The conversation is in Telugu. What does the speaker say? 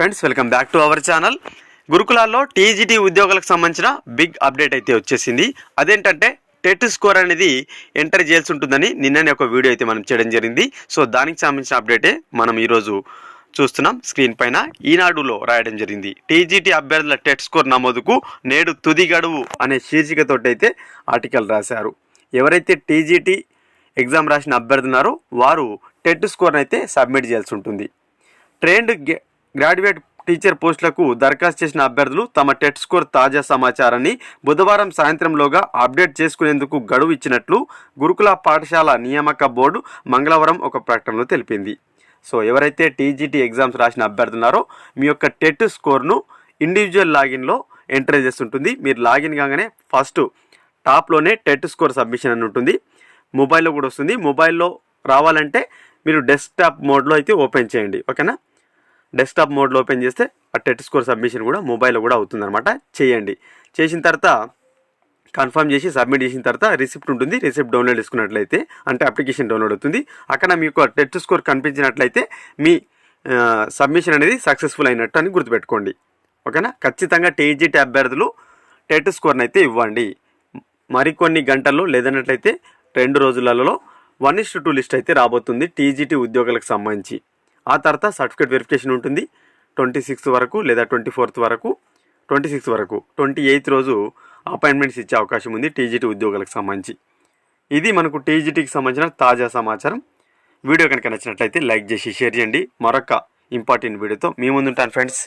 Friends welcome back to our channel. గురుకులాల్లో టీజీటీ ఉద్యోగులకు సంబంధించిన బిగ్ అప్డేట్ అయితే వచ్చేసింది. అదేంటంటే టెట్ స్కోర్ అనేది ఎంటర్ చేయాల్సి ఉంటుందని నిన్ననే ఒక వీడియో అయితే మనం చేయడం జరిగింది. సో దానికి సంబంధించిన అప్డేటే మనం ఈరోజు చూస్తున్నాం. స్క్రీన్ పైన ఈనాడులో రాయడం జరిగింది. టీజీటీ అభ్యర్థుల టెట్ స్కోర్ నమోదుకు నేడు తుది గడువు అనే శీర్షికతోటి అయితే ఆర్టికల్ రాశారు. ఎవరైతే టీజీటీ ఎగ్జామ్ రాసిన అభ్యర్థున్నారో వారు టెట్ స్కోర్ని అయితే సబ్మిట్ చేయాల్సి ఉంటుంది. ట్రైన్డ్ గ్రాడ్యుయేట్ టీచర్ పోస్టులకు దరఖాస్తు చేసిన అభ్యర్థులు తమ టెట్ స్కోర్ తాజా సమాచారాన్ని బుధవారం సాయంత్రంలోగా అప్డేట్ చేసుకునేందుకు గడువు ఇచ్చినట్లు గురుకుల పాఠశాల నియామక బోర్డు మంగళవారం ఒక ప్రకటనలో తెలిపింది. సో ఎవరైతే టీజీటీ ఎగ్జామ్స్ రాసిన అభ్యర్థున్నారో మీ యొక్క టెట్ స్కోర్ను ఇండివిజువల్ లాగిన్లో ఎంటర్ చేస్తుంటుంది. మీరు లాగిన్ కాగానే ఫస్ట్ టాప్లోనే టెట్ స్కోర్ సబ్మిషన్ అని ఉంటుంది. మొబైల్లో కూడా వస్తుంది. మొబైల్లో రావాలంటే మీరు డెస్క్టాప్ మోడ్లో అయితే ఓపెన్ చేయండి. ఓకేనా? డెస్క్టాప్ మోడ్లో ఓపెన్ చేస్తే ఆ టెట్ స్కోర్ సబ్మిషన్ కూడా మొబైల్లో కూడా అవుతుందన్నమాట. చేయండి. చేసిన తర్వాత కన్ఫర్మ్ చేసి సబ్మిట్ చేసిన తర్వాత రిసిప్ట్ ఉంటుంది. రిసిప్ట్ డౌన్లోడ్ చేసుకున్నట్లయితే అంటే అప్లికేషన్ డౌన్లోడ్ అవుతుంది. అక్కడ మీకు టెట్ స్కోర్ కనిపించినట్లయితే మీ సబ్మిషన్ అనేది సక్సెస్ఫుల్ అయినట్టు అని గుర్తుపెట్టుకోండి. ఓకేనా? ఖచ్చితంగా టీజీటీ అభ్యర్థులు టెట్ స్కోర్ని అయితే ఇవ్వండి. మరికొన్ని గంటల్లో లేదన్నట్లయితే రెండు రోజులలో వన్ ఇస్ టూ లిస్ట్ అయితే రాబోతుంది టీజీటీ ఉద్యోగులకు సంబంధించి. ఆ తర్వాత సర్టిఫికేట్ వెరిఫికేషన్ ఉంటుంది. ట్వంటీ సిక్స్త్ వరకు లేదా ట్వంటీ ఫోర్త్ వరకు ట్వంటీ సిక్స్త్ వరకు ట్వంటీ ఎయిత్ రోజు అపాయింట్మెంట్స్ ఇచ్చే అవకాశం ఉంది టీజీటీ ఉద్యోగులకు సంబంధించి. ఇది మనకు టీజీటీకి సంబంధించిన తాజా సమాచారం. వీడియో కనుక నచ్చినట్లయితే లైక్ చేసి షేర్ చేయండి. మరొక ఇంపార్టెంట్ వీడియోతో మీ ముందుంటాను ఫ్రెండ్స్.